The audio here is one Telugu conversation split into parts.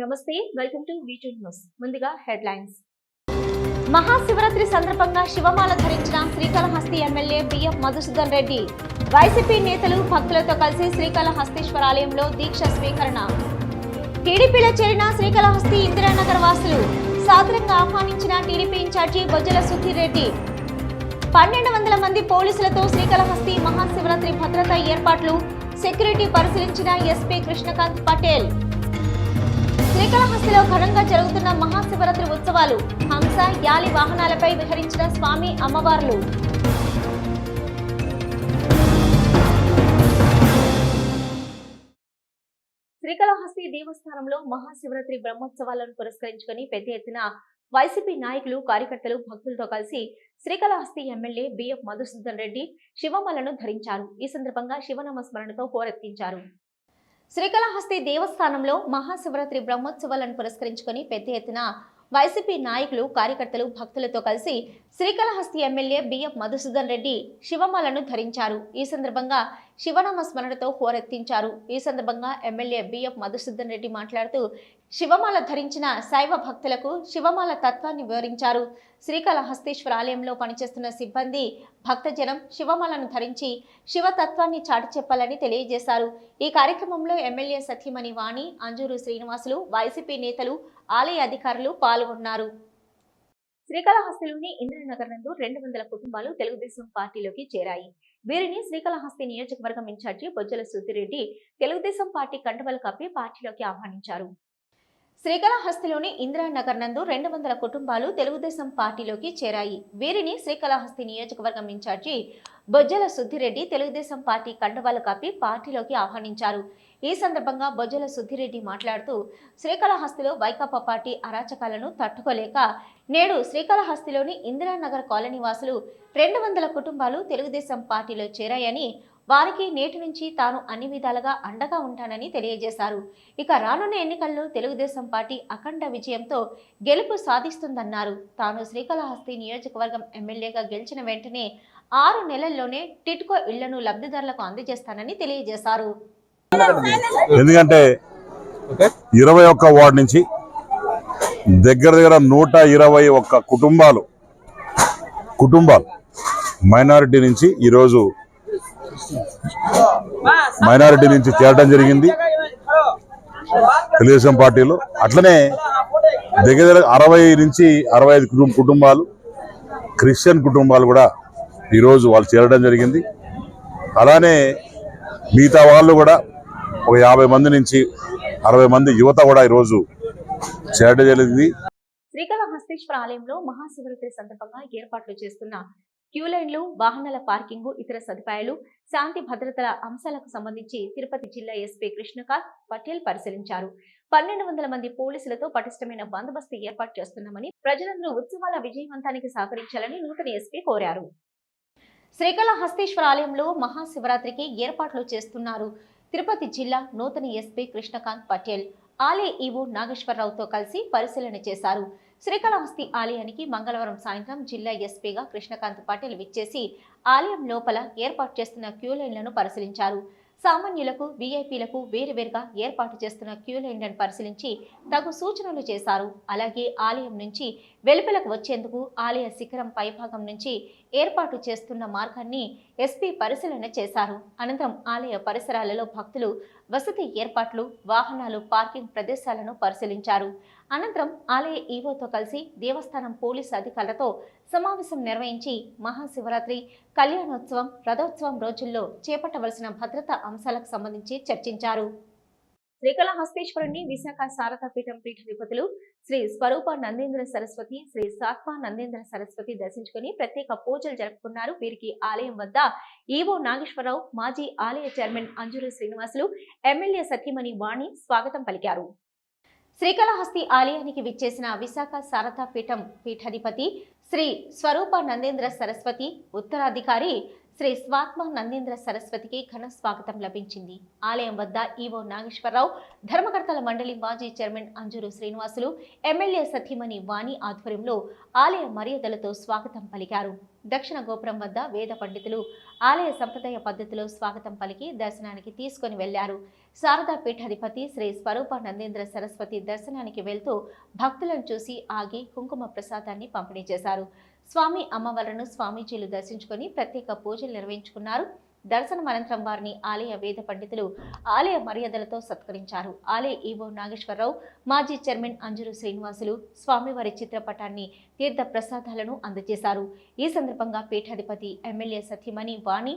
నమస్తే welcome to V two news ముందుగా హెడ్లైన్స్. మహాశివరాత్రి సందర్భంగా శివమాల ధరించిన Srikalahasti MLA BF Madhusudan Reddy YCP నేతలు భక్తులతో కలిసి శ్రీకాళహస్తీశ్వర ఆలయంలో దీక్ష స్వీకరణ. టీడీపీలో చేరిన శ్రీకాళహస్తి ఇందిరానగర్ వాసులు సాదరంగా ఆహ్వానించిన టీడీపీ ఇన్ఛార్జి బొజ్జల సుధీర్ రెడ్డి. పన్నెండు వందల మంది పోలీసులతో శ్రీకాళహస్తి మహాశివరాత్రి భద్రతా ఏర్పాట్లు సెక్యూరిటీ పరిశీలించిన ఎస్పీ కృష్ణకాంత్ పటేల్. శ్రీకాళహస్తిలో ఘనంగా జరుగుతున్న మహాశివరాత్రి ఉత్సవాలు హంస యాలి వాహనాలపై విహరించిన స్వామి అమ్మవార్లు. శ్రీకాళహస్తి దేవస్థానంలో మహాశివరాత్రి బ్రహ్మోత్సవాలను పురస్కరించుకొని పెద్ద ఎత్తున వైసీపీ నాయకులు కార్యకర్తలు భక్తులతో కలిసి శ్రీకాళహస్తి ఎమ్మెల్యే బిఎఫ్ మధుసూదన్ రెడ్డి శివమలను ధరించారు. ఈ సందర్భంగా శివనామ స్మరణతో హోరెత్తించారు. శ్రీకాళహస్తి దేవస్థానంలో మహాశివరాత్రి బ్రహ్మోత్సవాలను పురస్కరించుకొని పెద్ద ఎత్తున వైసీపీ నాయకులు కార్యకర్తలు భక్తులతో కలిసి శ్రీకాళహస్తి ఎమ్మెల్యే బిఎఫ్ మధుసూదన్ రెడ్డి శివమాలను ధరించారు. ఈ సందర్భంగా శివనామ స్మరణతో హోరెత్తించారు. ఈ సందర్భంగా ఎమ్మెల్యే బిఎఫ్ మధుసూదన్ రెడ్డి మాట్లాడుతూ శివమాల ధరించిన శైవ భక్తులకు శివమాల తత్వాన్ని వివరించారు. శ్రీకాళహస్తీశ్వర ఆలయంలో పనిచేస్తున్న సిబ్బంది భక్తజనం శివమాలను ధరించి శివతత్వాన్ని చాటి చెప్పాలని తెలియజేశారు. ఈ కార్యక్రమంలో ఎమ్మెల్యే సత్యమణి వాణి అంజూరు శ్రీనివాసులు వైసీపీ నేతలు ఆలయ అధికారులు పాల్గొన్నారు. శ్రీకాళహస్తిలోని ఇంద్రనగర్ నందు రెండు వందల కుటుంబాలు తెలుగుదేశం పార్టీలోకి చేరాయి. వీరిని శ్రీకాళహస్తి నియోజకవర్గం ఇన్ఛార్జి బొజ్జల సుద్దిరెడ్డి తెలుగుదేశం పార్టీ కండువలు కప్పి పార్టీలోకి ఆహ్వానించారు. శ్రీకాళహస్తిలోని ఇందిరానగర్ నందు రెండు వందల కుటుంబాలు తెలుగుదేశం పార్టీలోకి చేరాయి. వీరిని శ్రీకాళహస్తి నియోజకవర్గం ఇన్ఛార్జి బొజ్జల సుద్దిరెడ్డి తెలుగుదేశం పార్టీ కండువాలు కప్పి పార్టీలోకి ఆహ్వానించారు. ఈ సందర్భంగా బొజ్జల సుద్దిరెడ్డి మాట్లాడుతూ శ్రీకాళహస్తిలో వైకాపా పార్టీ అరాచకాలను తట్టుకోలేక నేడు శ్రీకాళహస్తిలోని ఇందిరానగర్ కాలనీ వాసులు రెండు వందల కుటుంబాలు తెలుగుదేశం పార్టీలో చేరాయని వారికి నేటి నుంచి తాను అన్ని విధాలుగా అండగా ఉంటానని తెలియజేశారు. ఇక రానున్న ఎన్నికల్లో తెలుగుదేశం పార్టీ అఖండ విజయంతో గెలుపు సాధిస్తుందన్నారు. తాను శ్రీకాళహస్తి నియోజకవర్గం ఎమ్మెల్యేగా గెలిచిన వెంటనే ఆరు నెలల్లోనే టిట్కో ఇళ్ళను లబ్ధిదారులకు అందజేస్తానని తెలియజేశారు. ఎందుకంటే ఇరవై ఒక్క వార్డు నుంచి దగ్గర దగ్గర నూట ఇరవై ఒక్క కుటుంబాలు కుటుంబాలు మైనారిటీ నుంచి ఈరోజు మైనారిటీ నుంచి చేరడం జరిగింది. తెలుగుదేశం పార్టీలో అట్లనే దగ్గర దగ్గర అరవై నుంచి అరవై ఐదు కుటుంబ కుటుంబాలు క్రిస్టియన్ కుటుంబాలు కూడా ఈరోజు వాళ్ళు చేరడం జరిగింది. అలానే మిగతా వాళ్ళు కూడా ఒక యాభై మంది నుంచి అరవై మంది యువత కూడా ఈరోజు చేరడం జరిగింది. శ్రీకాళహస్తీశ్వర ఆలయంలో మహాశివరాత్రి సందర్భంగా ఏర్పాట్లు చేస్తున్న క్యూలైన్లు వాహనాల పార్కింగ్ ఇతర సదుపాయాలు శాంతి భద్రతల అంశాలకు సంబంధించి తిరుపతి జిల్లా ఎస్పీ కృష్ణకాంత్ పటేల్ పరిశీలించారు. పన్నెండు వందల మంది పోలీసులతో పటిష్టమైన బందోబస్తు ఏర్పాటు చేస్తున్నామని ప్రజలందరూ ఉత్సవాల విజయవంతానికి సహకరించాలని నూతన ఎస్పీ కోరారు. శ్రీకాళహస్తేశ్వర ఆలయంలో మహాశివరాత్రికి ఏర్పాట్లు చేస్తున్నారు. తిరుపతి జిల్లా నూతన ఎస్పీ కృష్ణకాంత్ పటేల్ ఆలయ ఈవో నాగేశ్వరరావుతో కలిసి పరిశీలన చేశారు. శ్రీకాళహస్తి ఆలయానికి మంగళవారం సాయంత్రం జిల్లా ఎస్పీగా కృష్ణకాంత్ పటేల్ విచ్చేసి ఆలయం లోపల ఏర్పాటు చేస్తున్న క్యూ లైన్లను పరిశీలించారు. సామాన్యులకు వీఐపీలకు వేరువేరుగా ఏర్పాటు చేస్తున్న క్యూ లైన్లను పరిశీలించి తగు సూచనలు చేశారు. అలాగే ఆలయం నుంచి వెలుపలకు వచ్చేందుకు ఆలయ శిఖరం పైభాగం నుంచి ఏర్పాటు చేస్తున్న మార్గాన్ని ఎస్పీ పరిశీలన చేశారు. అనంతరం ఆలయ పరిసరాలలో భక్తులు వసతి ఏర్పాట్లు వాహనాలు పార్కింగ్ ప్రదేశాలను పరిశీలించారు. అనంతరం ఆలయ ఈవోతో కలిసి దేవస్థానం పోలీసు అధికారులతో సమావేశం నిర్వహించి మహాశివరాత్రి కళ్యాణోత్సవం రథోత్సవం రోజుల్లో చేపట్టవలసిన భద్రతా అంశాలకు సంబంధించి చర్చించారు. శ్రీకాళహస్తీశ్వరుని విశాఖ శారదాపీఠం పీఠాధిపతులు శ్రీ స్వరూప నందేంద్ర సరస్వతి శ్రీ సాత్మ నందేంద్ర సరస్వతి దర్శించుకుని ప్రత్యేక పూజలు జరుపుకున్నారు. వీరికి ఆలయం వద్ద ఈవో నాగేశ్వరరావు మాజీ ఆలయ చైర్మన్ అంజూరు శ్రీనివాసులు ఎమ్మెల్యే సతీమణి వాణి స్వాగతం పలికారు. శ్రీకాళహస్తి ఆలయానికి విచ్చేసిన విశాఖ శారదాపీఠం పీఠాధిపతి శ్రీ స్వరూప నందేంద్ర సరస్వతి ఉత్తరాధికారి శ్రీ స్వాత్మ నందేంద్ర సరస్వతికి ఘన స్వాగతం లభించింది. ఆలయం వద్ద ఈవో నాగేశ్వరరావు ధర్మకర్తల మండలి మాజీ చైర్మన్ అంజూరు శ్రీనివాసులు ఎమ్మెల్యే సతీమణి వాణి ఆధ్వర్యంలో ఆలయ మర్యాదలతో స్వాగతం పలికారు. దక్షిణ గోపురం వద్ద వేద పండితులు ఆలయ సంప్రదాయ పద్ధతిలో స్వాగతం పలికి దర్శనానికి తీసుకొని వెళ్ళారు శారదా పీఠాధిపతి శ్రీ స్వరూప నందేంద్ర సరస్వతి దర్శనానికి వెళ్తూ భక్తులను చూసి ఆగి కుంకుమ ప్రసాదాన్ని పంపిణీ చేశారు. స్వామి అమ్మవార్లను స్వామీజీలు దర్శించుకొని ప్రత్యేక పూజలు నిర్వహించుకున్నారు. దర్శనం అనంతరం వారిని ఆలయ వేద పండితులు ఆలయ మర్యాదలతో సత్కరించారు. ఆలయ ఈవో నాగేశ్వరరావు మాజీ చైర్మన్ అంజురు శ్రీనివాసులు స్వామివారి చిత్రపటాన్ని తీర్థ ప్రసాదాలను అందజేశారు. ఈ సందర్భంగా పీఠాధిపతి ఎమ్మెల్యే సత్యమణి వాణి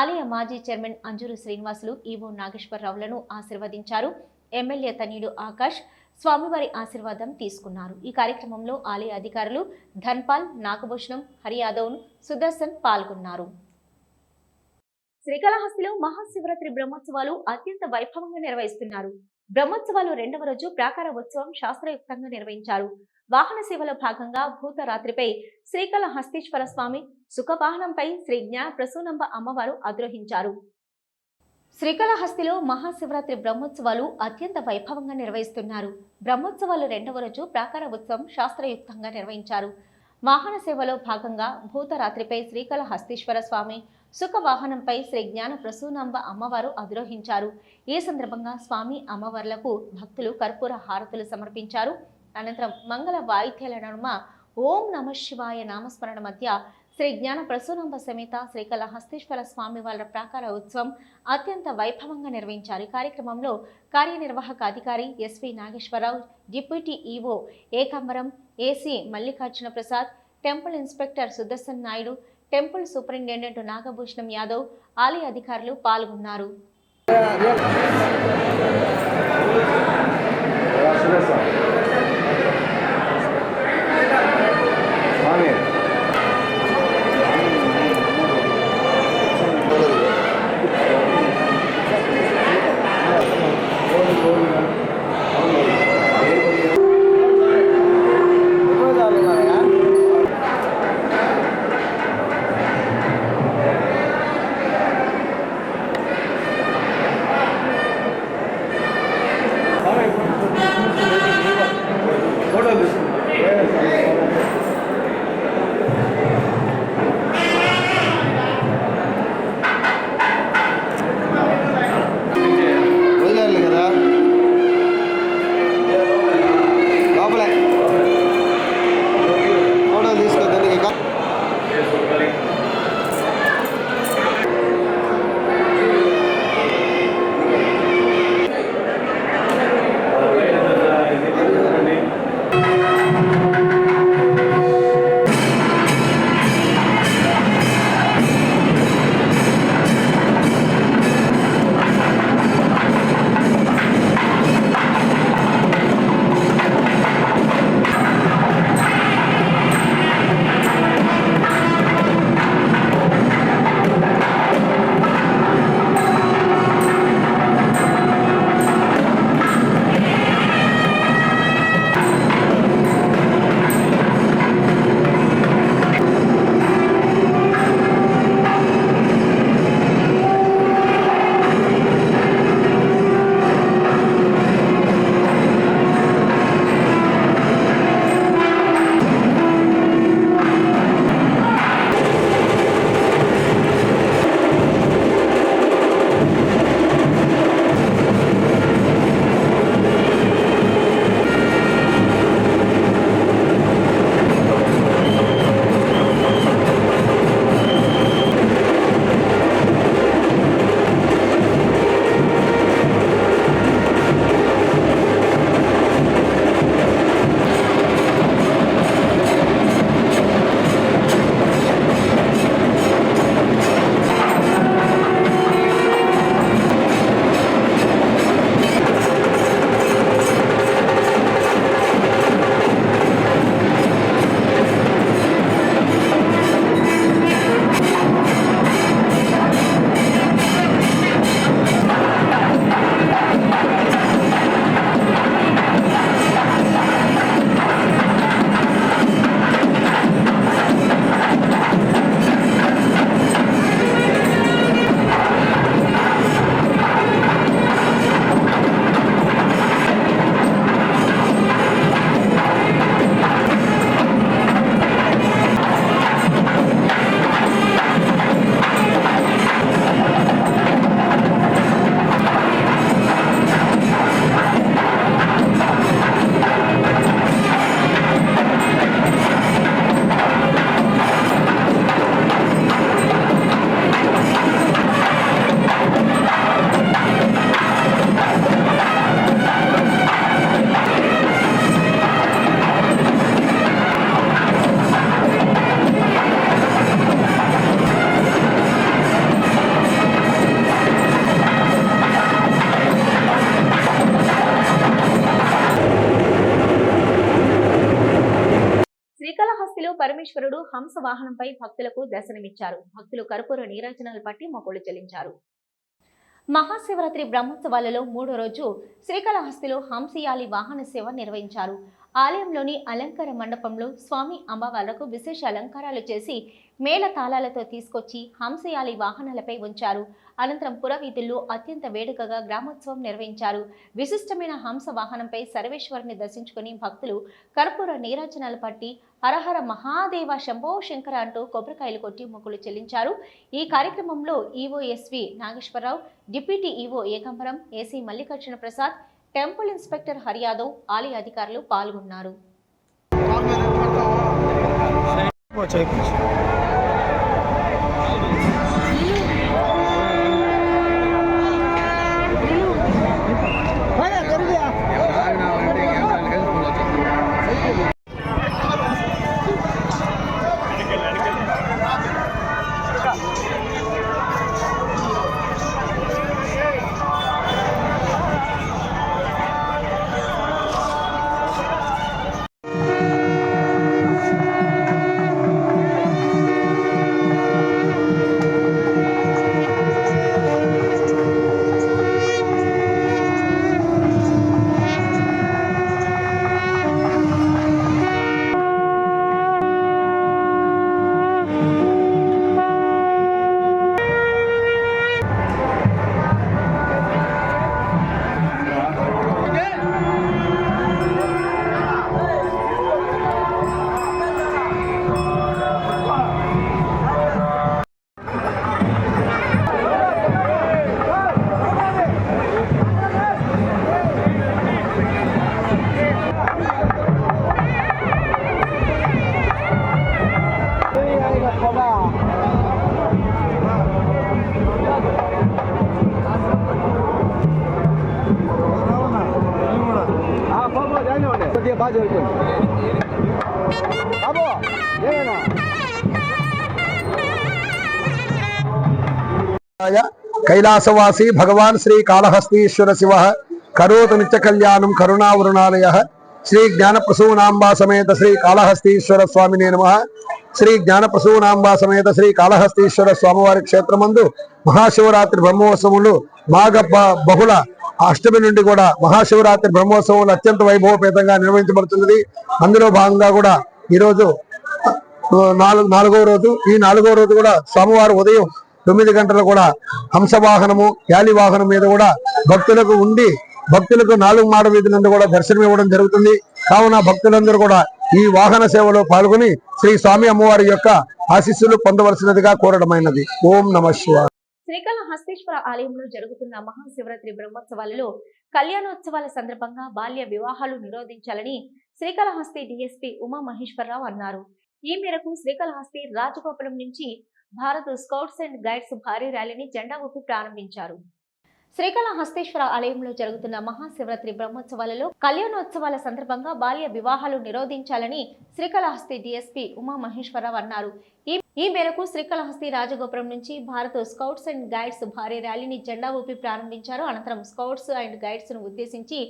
ఆలయ మాజీ చైర్మన్ అంజురు శ్రీనివాసులు ఈవో నాగేశ్వరరావులను ఆశీర్వదించారు. ఎమ్మెల్యే తనయుడు ఆకాష్ స్వామివారి ఆశీర్వాదం తీసుకున్నారు. ఈ కార్యక్రమంలో ఆలయ అధికారులు ధన్పాల్ నాగభూషణం హరియాదవ్ సుదర్శన్ పాల్గొన్నారు. శ్రీకాళహస్తిలో మహాశివరాత్రి బ్రహ్మోత్సవాలు అత్యంత వైభవంగా నిర్వహిస్తున్నారు. బ్రహ్మోత్సవాలు రెండవ రోజు ప్రాకార ఉత్సవం శాస్త్రయుక్తంగా నిర్వహించారు. వాహన సేవలో భాగంగా భూతరాత్రిపై శ్రీకాళహస్తీశ్వర స్వామి సుఖవాహనంపై శ్రీ జ్ఞాన ప్రసూనంబ అమ్మవారు అద్రోహించారు శ్రీకాళహస్తిలో మహాశివరాత్రి బ్రహ్మోత్సవాలు అత్యంత వైభవంగా నిర్వహిస్తున్నారు. బ్రహ్మోత్సవాలు రెండవ రోజు ప్రాకార ఉత్సవం శాస్త్రయుక్తంగా నిర్వహించారు. వాహన సేవలో భాగంగా భూతరాత్రిపై శ్రీకాళహస్తీశ్వర స్వామి సుఖ వాహనంపై శ్రీ జ్ఞాన ప్రసూనాంబ అమ్మవారు అధిరోహించారు. ఈ సందర్భంగా స్వామి అమ్మవార్లకు భక్తులు కర్పూర హారతులు సమర్పించారు. అనంతరం మంగళ వాయిద్యాల నడుమ ఓం నమ శివాయ నామస్మరణ మధ్య శ్రీ జ్ఞాన ప్రసూనాంబ సమేత శ్రీకళహస్తీశ్వర స్వామి వాళ్ళ ప్రాకార ఉత్సవం అత్యంత వైభవంగా నిర్వహించారు. కార్యక్రమంలో కార్యనిర్వాహక అధికారి SV Nageswara Rao deputy EO Ekambaram AC Mallikarjuna Prasad temple inspector Sudarshan Naidu temple superintendent Nagabhushanam Yadav ఆలయ అధికారులు పాల్గొన్నారు. హంస వాహనంపై భక్తులకు దర్శనమిచ్చారు. భక్తులు కర్పూర నీరాజనాలు పట్టి మొక్కులు చెల్లించారు. మహాశివరాత్రి బ్రహ్మోత్సవాలలో మూడో రోజు శ్రీకాళహస్తిలో హంసయాలి వాహన సేవ నిర్వహించారు. ఆలయంలోని అలంకార మండపంలో స్వామి అమ్మవార్లకు విశేష అలంకారాలు చేసి మేళ తాళాలతో తీసుకొచ్చి హంసయాలి వాహనాలపై ఉంచారు. అనంతరం పురవీధుల్లో అత్యంత వేడుకగా గ్రామోత్సవం నిర్వహించారు. విశిష్టమైన హంస వాహనంపై సర్వేశ్వరుని దర్శించుకుని భక్తులు కర్పూర నీరాజనాలు పట్టి హరహర మహాదేవ శంభో శంకర అంటూ కొబ్బరికాయలు కొట్టి మొక్కులు చెల్లించారు. ఈ కార్యక్రమంలో EO SV Nageswara Rao deputy EO Ekambaram AC Mallikarjuna Prasad temple inspector Hari Yadav ఆలయ అధికారులు పాల్గొన్నారు. కైలాసవాసి భగవాన్ శ్రీ కాళహస్తీశ్వర శివ. కరోత నిత్య కళ్యాణం కరుణావరుణాలయ. శ్రీ జ్ఞానప్రసూనాంబా సమేత శ్రీ కాళహస్తీశ్వర స్వామినే నమ. శ్రీ జ్ఞానప్రసూనాంబా సమేత శ్రీ కాళహస్తీశ్వర స్వామివారి క్షేత్రమందు మహాశివరాత్రి బ్రహ్మోత్సవములు మాఘ బహుళ అష్టమి నుండి కూడా మహాశివరాత్రి బ్రహ్మోత్సవాలు అత్యంత వైభవపేతంగా నిర్వహించబడుతున్నది. అందులో భాగంగా కూడా ఈరోజు నాలుగు నాలుగో రోజు ఈ నాలుగో రోజు కూడా స్వామివారు ఉదయం తొమ్మిది గంటలు కూడా హంసవాహనము యాలి వాహనం మీద కూడా భక్తులకు ఉండి భక్తులకు నాలుగు మాడ వీధుల కూడా దర్శనం ఇవ్వడం జరుగుతుంది. కావున భక్తులందరూ కూడా ఈ వాహన సేవలో పాల్గొని శ్రీ స్వామి అమ్మవారి యొక్క ఆశీస్సులు పొందవలసినదిగా కోరడమైనది. ఓం నమ శివాయ. శ్రీకాళహస్తీశ్వర ఆలయంలో జరుగుతున్న మహాశివరాత్రి బ్రహ్మోత్సవాలలో కళ్యాణోత్సవాల సందర్భంగా బాల్య వివాహాలు నిరోధించాలని శ్రీకాళహస్తి డిఎస్పీ ఉమా మహేశ్వరరావు అన్నారు. ఈ మేరకు శ్రీకాళహస్తి రాజగోపురం నుంచి భారత్ స్కౌట్స్ అండ్ గైడ్స్ భారీ ర్యాలీని జెండా ఊపి ప్రారంభించారు. శ్రీకాళహస్తీశ్వర ఆలయంలో జరుగుతున్న మహాశివరాత్రి బ్రహ్మోత్సవాలలో కళ్యాణోత్సవాల సందర్భంగా బాల్య వివాహాలు నిరోధించాలని శ్రీకాళహస్తి డీఎస్పీ ఉమా మహేశ్వరరావు అన్నారు. ఈ ఈ మేరకు శ్రీకాళహస్తి రాజగోపురం నుంచి భారత్ స్కౌట్స్ అండ్ గైడ్స్ భారీ ర్యాలీని జెండా ఊపి ప్రారంభించారు. అనంతరం స్కౌట్స్ అండ్ గైడ్స్ను ఉద్దేశించి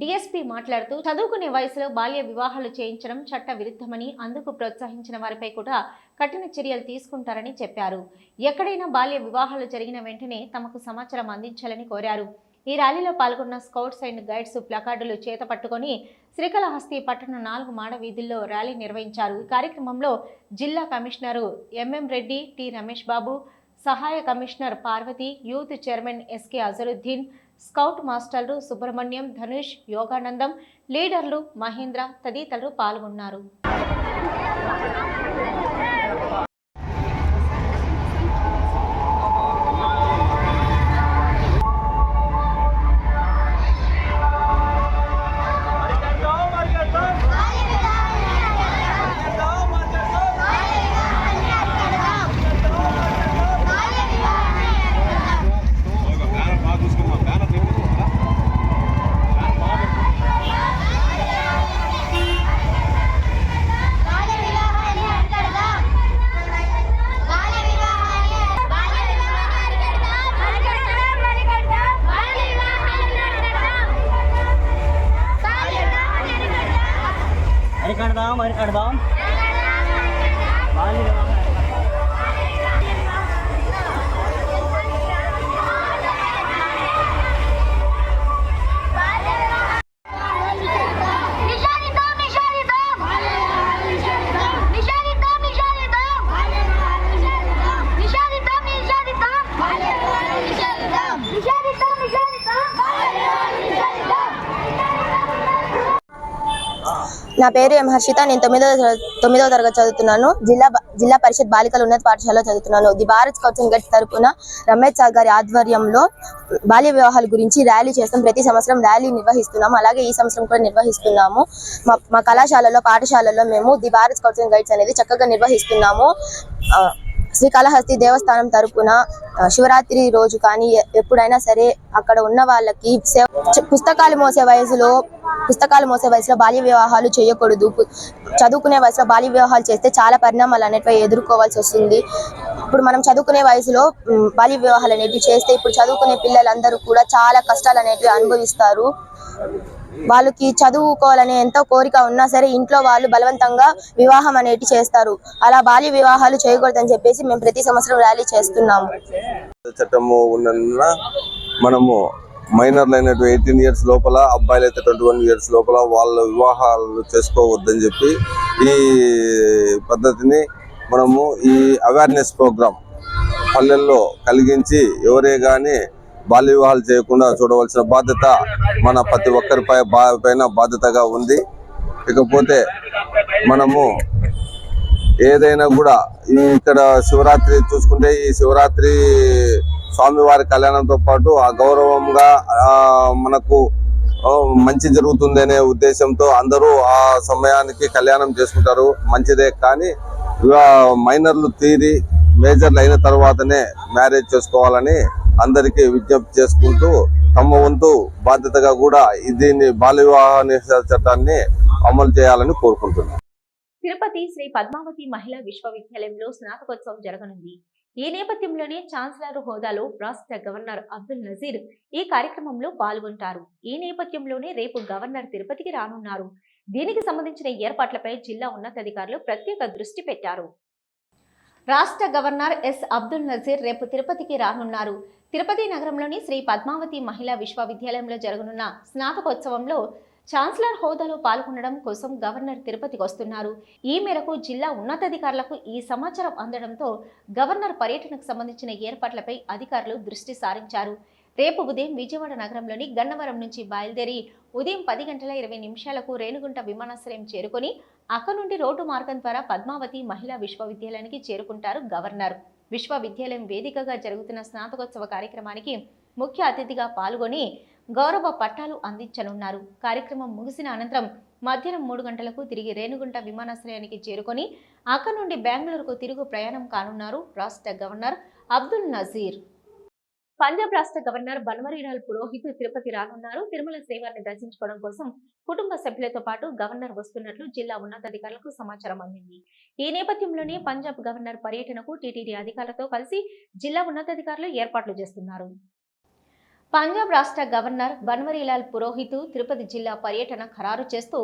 డీఎస్పీ మాట్లాడుతూ చదువుకునే వయసులో బాల్య వివాహాలు చేయించడం చట్ట విరుద్ధమని అందుకు ప్రోత్సహించిన వారిపై కూడా కఠిన చర్యలు తీసుకుంటారని చెప్పారు. ఎక్కడైనా బాల్య వివాహాలు జరిగిన వెంటనే తమకు సమాచారం అందించాలని కోరారు. ఈ ర్యాలీలో పాల్గొన్న స్కౌట్స్ అండ్ గైడ్స్ ప్లకార్డులు చేత పట్టుకొని శ్రీకాళహస్తి పట్టణ నాలుగు మాడ వీధుల్లో ర్యాలీ నిర్వహించారు. ఈ కార్యక్రమంలో జిల్లా commissioner MM Reddy T Ramesh Babu సహాయ commissioner Parvati youth chairman SK Azharuddin scout మాస్టర్లు సుబ్రహ్మణ్యం ధనుష్ యోగానందం లీడర్లు మహేంద్ర తదితరులు పాల్గొన్నారు. नाम अरबाम నా పేరు ఎం. హర్షిత. నేను తొమ్మిదో తొమ్మిదో తొమ్మిదవ తరగతి చదువుతున్నాను. జిల్లా జిల్లా పరిషత్ బాలికల ఉన్నత పాఠశాలలో చదువుతున్నాను. The Bharat scouts and guides తరపున రమేష్ సార్ గారి ఆధ్వర్యంలో బాల్య వివాహాల గురించి ర్యాలీ చేస్తాం. ప్రతి సంవత్సరం ర్యాలీ నిర్వహిస్తున్నాము. అలాగే ఈ సంవత్సరం కూడా నిర్వహిస్తున్నాము. మా మా కళాశాలలో పాఠశాలలో మేము the Bharat scouts and guides అనేది చక్కగా నిర్వహిస్తున్నాము. శ్రీకాళహస్తి దేవస్థానం తరపున శివరాత్రి రోజు కానీ ఎప్పుడైనా సరే అక్కడ ఉన్న వాళ్ళకి సేవ పుస్తకాలు మోసే వయసులో పుస్తకాలు మోసే వయసులో బాల్య వివాహాలు చేయకూడదు. చదువుకునే వయసులో బాల్య వివాహాలు చేస్తే చాలా పరిణామాలు అనేటివి ఎదుర్కోవాల్సి వస్తుంది. ఇప్పుడు మనం చదువుకునే వయసులో బాల్య వివాహాలు అనేటివి చేస్తే ఇప్పుడు చదువుకునే పిల్లలందరూ కూడా చాలా కష్టాలు అనేటివి అనుభవిస్తారు. వాళ్ళకి చదువుకోవాలనే ఎంతో కోరిక ఉన్నా సరే ఇంట్లో వాళ్ళు బలవంతంగా వివాహం అనేటి చేస్తారు. అలా బాల్య వివాహాలు చేయకూడదని చెప్పేసి మేము ప్రతి సంవత్సరం ర్యాలీ చేస్తున్నాము. చట్టము ఉన్న మనము మైనర్లు అయినట్టు ఎయిటీన్ ఇయర్స్ లోపల అబ్బాయిలు అయితే ట్వంటీ వన్ ఇయర్స్ లోపల వాళ్ళ వివాహాలు చేసుకోవద్దని చెప్పి ఈ పద్ధతిని మనము ఈ అవేర్నెస్ ప్రోగ్రామ్ పల్లెల్లో కలిగించి ఎవరే కానీ బాల్య వివాహాలు చేయకుండా చూడవలసిన బాధ్యత మన ప్రతి ఒక్కరిపై బా- పైన బాధ్యతగా ఉంది. ఇకపోతే మనము ఏదైనా కూడా ఇక్కడ శివరాత్రి చూసుకుంటే ఈ శివరాత్రి స్వామివారి కళ్యాణంతో పాటు ఆ గౌరవంగా మనకు మంచి జరుగుతుంది అనే ఉద్దేశంతో అందరూ ఆ సమయానికి కళ్యాణం చేసుకుంటారు. మంచిదే కానీ మైనర్లు తీరి మేజర్లు అయిన తర్వాతనే మ్యారేజ్ చేసుకోవాలని అందరికీ విజ్ఞప్తి చేసుకుంటూ తమ వంతు బాధ్యతగా కూడా దీన్ని బాల్య వివాహ నిషేధ చట్టాన్ని అమలు చేయాలని కోరుకుంటున్నాను తిరుపతి శ్రీ పద్మావతి మహిళా విశ్వవిద్యాలయంలో స్నాతకోత్సవం జరగనుంది. ఈ నేపథ్యంలోనే ఛాన్సలర్ హోదాలో రాష్ట్ర గవర్నర్ అబ్దుల్ నజీర్ ఈ కార్యక్రమంలో పాల్గొంటారు. ఈ నేపథ్యంలోనే రేపు గవర్నర్ తిరుపతికి రానున్నారు. దీనికి సంబంధించిన ఏర్పాట్లపై జిల్లా ఉన్నతాధికారులు ప్రత్యేక దృష్టి పెట్టారు. రాష్ట్ర గవర్నర్ ఎస్ అబ్దుల్ నజీర్ రేపు తిరుపతికి రానున్నారు. తిరుపతి నగరంలోని శ్రీ పద్మావతి మహిళా విశ్వవిద్యాలయంలో జరగనున్న స్నాతకోత్సవంలో ఛాన్సలర్ హోదాలో పాల్గొనడం కోసం గవర్నర్ తిరుపతికి వస్తున్నారు. ఈ మేరకు జిల్లా ఉన్నతాధికారులకు ఈ సమాచారం అందడంతో గవర్నర్ పర్యటనకు సంబంధించిన ఏర్పాట్లపై అధికారులు దృష్టి సారించారు. రేపు ఉదయం విజయవాడ నగరంలోని గన్నవరం నుంచి బయలుదేరి ఉదయం పది గంటల ఇరవై నిమిషాలకు రేణుగుంట విమానాశ్రయం చేరుకొని అక్కడ నుండి రోడ్డు మార్గం ద్వారా పద్మావతి మహిళా విశ్వవిద్యాలయానికి చేరుకుంటారు గవర్నర్. విశ్వవిద్యాలయం వేదికగా జరుగుతున్న స్నాతకోత్సవ కార్యక్రమానికి ముఖ్య అతిథిగా పాల్గొని గౌరవ పట్టాలు అందించనున్నారు. కార్యక్రమం ముగిసిన అనంతరం మధ్యాహ్నం మూడు గంటలకు తిరిగి రేణుగుంట విమానాశ్రయానికి చేరుకొని అక్కడి నుండి బెంగళూరుకు తిరుగు ప్రయాణం కానున్నారు. రాష్ట్ర గవర్నర్ అబ్దుల్ నజీర్. పంజాబ్ రాష్ట్ర గవర్నర్ బన్వరీలాల్ పురోహిత్ తిరుపతి రానున్నారు. తిరుమల శ్రీవారిని దర్శించుకోవడం కోసం కుటుంబ సభ్యులతో పాటు గవర్నర్ వస్తున్నట్లు జిల్లా ఉన్నతాధికారులకు సమాచారం అందింది. ఈ నేపథ్యంలోనే పంజాబ్ గవర్నర్ పర్యటనకు టీటీడీ అధికారులతో కలిసి జిల్లా ఉన్నతాధికారులు ఏర్పాట్లు చేస్తున్నారు. పంజాబ్ రాష్ట్ర గవర్నర్ బన్వరీలాల్ పురోహిత్ తిరుపతి జిల్లా పర్యటన ఖరారు చేస్తూ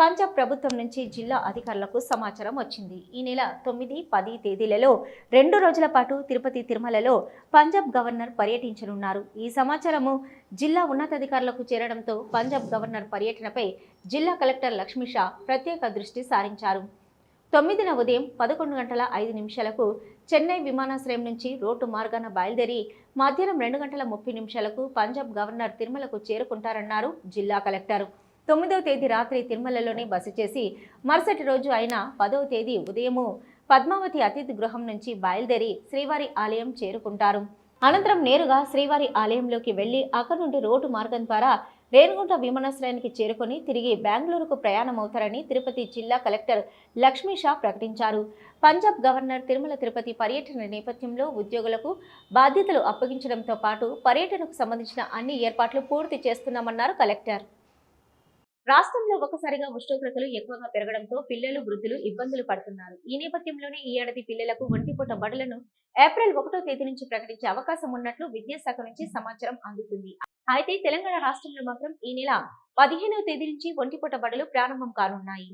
పంజాబ్ ప్రభుత్వం నుంచి జిల్లా అధికారులకు సమాచారం వచ్చింది. ఈ నెల తొమ్మిది పది తేదీలలో రెండు రోజుల పాటు తిరుపతి తిరుమలలో పంజాబ్ గవర్నర్ పర్యటించనున్నారు. ఈ సమాచారము జిల్లా ఉన్నతాధికారులకు చేరడంతో పంజాబ్ గవర్నర్ పర్యటనపై జిల్లా కలెక్టర్ లక్ష్మీషా ప్రత్యేక దృష్టి సారించారు. తొమ్మిదిన ఉదయం పదకొండు గంటల ఐదు నిమిషాలకు చెన్నై విమానాశ్రయం నుంచి రోడ్డు మార్గాన బయలుదేరి మధ్యాహ్నం రెండు గంటల ముప్పై నిమిషాలకు పంజాబ్ గవర్నర్ తిరుమలకు చేరుకుంటారన్నారు జిల్లా కలెక్టర్. తొమ్మిదవ తేదీ రాత్రి తిరుమలలోనే బస చేసి మరుసటి రోజు అయిన పదవ తేదీ ఉదయము పద్మావతి అతిథి గృహం నుంచి బయలుదేరి శ్రీవారి ఆలయం చేరుకుంటారు. అనంతరం నేరుగా శ్రీవారి ఆలయంలోకి వెళ్ళి అక్కడి నుండి రోడ్డు మార్గం ద్వారా రేణుగుంట విమానాశ్రయానికి చేరుకొని తిరిగి బెంగళూరుకు ప్రయాణమవుతారని తిరుపతి జిల్లా కలెక్టర్ లక్ష్మీ షా ప్రకటించారు. పంజాబ్ గవర్నర్ తిరుమల తిరుపతి పర్యటన నేపథ్యంలో ఉద్యోగులకు బాధ్యతలు అప్పగించడంతో పాటు పర్యటనకు సంబంధించిన అన్ని ఏర్పాట్లు పూర్తి చేస్తున్నామన్నారు కలెక్టర్. రాష్ట్రంలో ఒకసారిగా ఉష్ణోగ్రతలు ఎక్కువగా పెరగడంతో పిల్లలు వృద్ధులు ఇబ్బందులు పడుతున్నారు. ఈ నేపథ్యంలోనే ఈ ఏడాది పిల్లలకు ఒంటిపూట బడులను ఏప్రిల్ ఒకటో తేదీ నుంచి ప్రకటించే అవకాశం ఉన్నట్లు విద్యాశాఖ నుంచి సమాచారం అందుతుంది. అయితే తెలంగాణ రాష్ట్రంలో మాత్రం ఈ నెల పదిహేనవ తేదీ నుంచి ఒంటిపూట బడులు ప్రారంభం కానున్నాయి.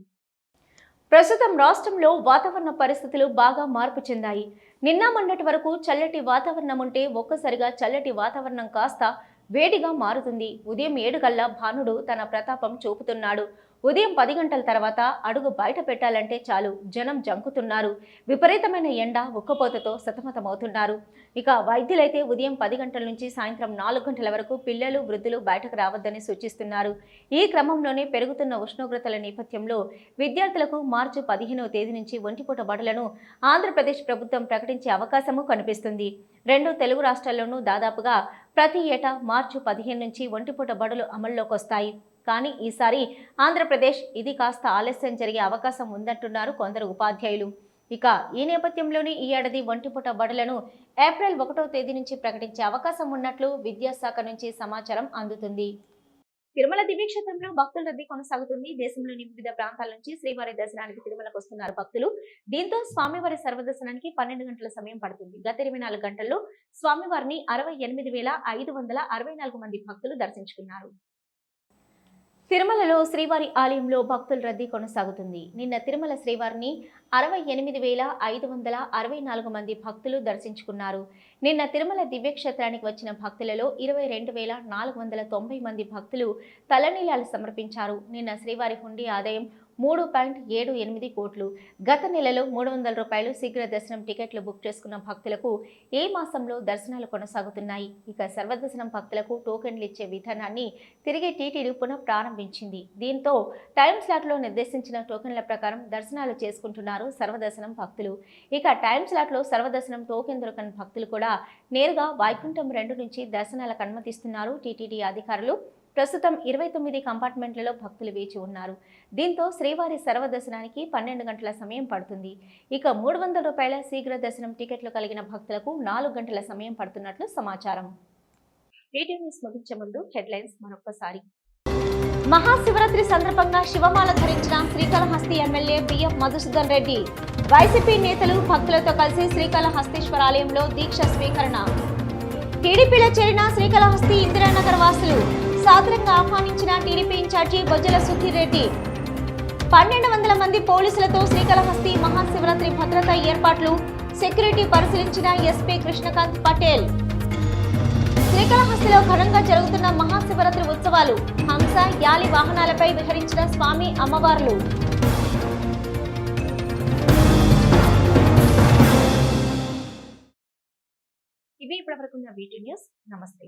ప్రస్తుతం రాష్ట్రంలో వాతావరణ పరిస్థితులు బాగా మార్పు చెందాయి. నిన్న మొన్నటి వరకు చల్లటి వాతావరణం ఉంటే ఒక్కసారిగా చల్లటి వాతావరణం కాస్త వేడిగా మారుతుంది. ఉదయం ఏడు గల్లా భానుడు తన ప్రతాపం చూపుతున్నాడు. ఉదయం పది గంటల తర్వాత అడుగు బయట పెట్టాలంటే చాలు జనం జంకుతున్నారు. విపరీతమైన ఎండ ఉక్కపోతతో సతమతమవుతున్నారు. ఇక వైద్యులైతే ఉదయం పది గంటల నుంచి సాయంత్రం నాలుగు గంటల వరకు పిల్లలు వృద్ధులు బయటకు రావద్దని సూచిస్తున్నారు. ఈ క్రమంలోనే పెరుగుతున్న ఉష్ణోగ్రతల నేపథ్యంలో విద్యార్థులకు మార్చి పదిహేనవ తేదీ నుంచి ఒంటిపూట బడులను ఆంధ్రప్రదేశ్ ప్రభుత్వం ప్రకటించే అవకాశము కనిపిస్తుంది. రెండు తెలుగు రాష్ట్రాల్లోనూ దాదాపుగా ప్రతి ఏటా మార్చి పదిహేను నుంచి ఒంటిపూట బడులు అమల్లోకి వస్తాయి కానీ ఈసారి ఆంధ్రప్రదేశ్ ఇది కాస్త ఆలస్యం జరిగే అవకాశం ఉందంటున్నారు కొందరు ఉపాధ్యాయులు. ఇక ఈ నేపథ్యంలోనే ఈ ఏడాది ఒంటిపూట బడులను ఏప్రిల్ ఒకటో తేదీ నుంచి ప్రకటించే అవకాశం ఉన్నట్లు విద్యాశాఖ నుంచి సమాచారం అందుతుంది. తిరుమల దివ్యక్షేత్రంలో భక్తుల రద్దీ కొనసాగుతుంది. దేశంలోని వివిధ ప్రాంతాల నుంచి శ్రీవారి దర్శనానికి తిరుమలకు వస్తున్నారు భక్తులు. దీంతో స్వామివారి సర్వదర్శనానికి పన్నెండు గంటల సమయం పడుతుంది. గత ఇరవై నాలుగు గంటల్లో స్వామివారిని అరవై ఎనిమిది వేల ఐదు వందల అరవై నాలుగు మంది భక్తులు దర్శించుకున్నారు. తిరుమలలో శ్రీవారి ఆలయంలో భక్తుల రద్దీ కొనసాగుతుంది. నిన్న తిరుమల శ్రీవారిని అరవై ఎనిమిది వేల ఐదు వందల అరవై నాలుగు మంది భక్తులు దర్శించుకున్నారు. నిన్న తిరుమల దివ్యక్షేత్రానికి వచ్చిన భక్తులలో ఇరవై రెండు వేల నాలుగు వందల తొంభై మంది భక్తులు తలనీలాలు సమర్పించారు. నిన్న శ్రీవారి హుండీ ఆదాయం మూడు పాయింట్ ఏడు ఎనిమిది కోట్లు. గత నెలలో మూడు వందల రూపాయలు శీఘ్ర దర్శనం టికెట్లు బుక్ చేసుకున్న భక్తులకు ఏ మాసంలో దర్శనాలు కొనసాగుతున్నాయి? ఇక సర్వదర్శనం భక్తులకు టోకెన్లు ఇచ్చే విధానాన్ని తిరిగి టీటీడీ పునః ప్రారంభించింది. దీంతో టైం స్లాట్లో నిర్దేశించిన టోకెన్ల ప్రకారం దర్శనాలు చేసుకుంటున్నారు సర్వదర్శనం భక్తులు. ఇక టైం స్లాట్లో సర్వదర్శనం టోకెన్ దొరకని భక్తులు కూడా నేరుగా వైకుంఠం రెండు నుంచి దర్శనాలకు అనుమతిస్తున్నారు టీటీడీ అధికారులు. ప్రస్తుతం ఇరవై తొమ్మిది కంపార్ట్మెంట్లలో భక్తులు వేచి ఉన్నారు. దీంతో శ్రీవారి సర్వదర్శనానికి పన్నెండు గంటల సమయం పడుతుంది. ఇక మూడు వందల రూపాయల శీఘ్ర దర్శనం టికెట్లు కలిగిన భక్తులకు నాలుగు గంటల సమయం పడుతున్నట్లు సమాచారం. వీడియో న్యూస్ ముగించే ముందు హెడ్లైన్స్ మరొకసారి మహాశివరాత్రి సందర్భంగా శివమాల ధరించిన Srikalahasti MLA BF Madhusudan Reddy YCP నేతలు భక్తులతో కలిసి శ్రీకాళహస్తీశ్వర ఆలయంలో దీక్ష స్వీకరణ. టీడీపీలో చేరిన శ్రీకాళహస్తి ఇందిరానగర్ వాసులు సాదరంగా ఆహ్వానించిన టీడీపీ ఇన్ఛార్జి బొజ్జల సుధీర్ రెడ్డి. పన్నెండు వందల మంది పోలీసులతో శ్రీకాళహస్తి మహాశివరాత్రి భద్రతా ఏర్పాట్లు సెక్యూరిటీ పరిశీలించిన ఎస్పీ కృష్ణకాంత్ పటేల్. శ్రీకాళహస్తిలో ఘనంగా జరుగుతున్న మహాశివరాత్రి ఉత్సవాలు హంస యాలి వాహనాలపై విహరించిన స్వామి అమ్మవార్లు. ఇవి ఇప్పటివరకున్న వీటి న్యూస్. నమస్తే.